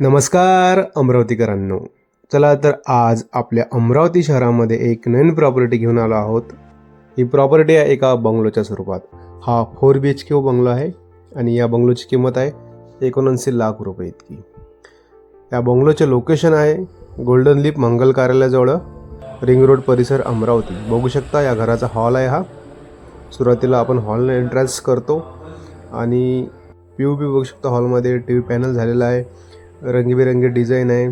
नमस्कार अमरावतीकरांनो. चला तर आज आपल्या अमरावती शहरामध्ये एक नवीन प्रॉपर्टी घेऊन आलो आहोत. ही प्रॉपर्टी आहे एका बंगलोच्या स्वरूपात. हा four B H K bungalow आहे आणि या बंगलोची किंमत आहे एकोणऐंशी लाख रुपये इतकी. या बंगलोचे लोकेशन आहे गोल्डन लीप मंगल कार्यालयाजवळ रिंग रोड परिसर अमरावती. बघू शकता या घराचा हॉल आहे हा. सुरुवातीला आपण हॉलला एंट्रन्स करतो आणि पी यू पी बघू शकता हॉलमध्ये टी व्ही पॅनल झालेला आहे. रंगीबेरंगी डिझाईन आहे.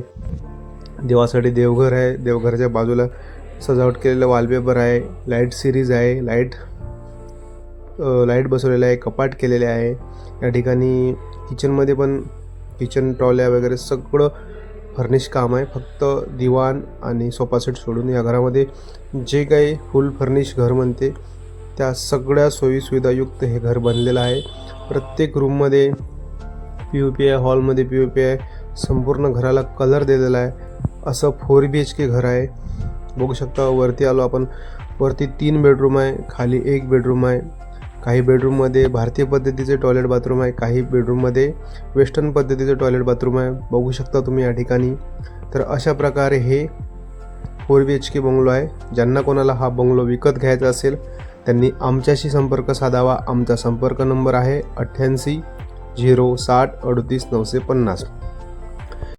देवासाठी देवघर आहे. देवघराच्या बाजूला सजावट केलेलं वॉलपेपर आहे. लाइट सिरीज आहे. लाइट लाइट बसवलेलं आहे. कपाट केलेले आहे. या ठिकाणी किचनमध्ये पण किचन ट्रॉल्या वगैरे सगळं फर्निश काम आहे. फक्त दिवाण आणि सोफा सेट सोडून या घरामध्ये जे काही फुल फर्निश घर म्हणते त्या सगळ्या सोयीसुविधायुक्त हे घर बनलेलं आहे. प्रत्येक रूममध्ये पी यू पी आय हॉलमध्ये पी यू पी आय संपूर्ण घराला कलर दिलेला आहे. असं फोर बी एच के घर आहे. बघू शकता वरती आलो आपण. वरती तीन बेडरूम आहे खाली एक बेडरूम आहे. काही बेडरूममध्ये भारतीय पद्धतीचे टॉयलेट बाथरूम आहे काही बेडरूममध्ये वेस्टर्न पद्धतीचे टॉयलेट बाथरूम आहे. बघू शकता तुम्ही या ठिकाणी. तर अशा प्रकारे हे four B H K bungalow आहे. ज्यांना कोणाला हा बंगलो विकत घ्यायचा असेल त्यांनी आमच्याशी संपर्क साधावा. आमचा संपर्क नंबर आहे अठ्ठ्याऐंशी झिरो साठ अडतीस नऊशे पन्नास.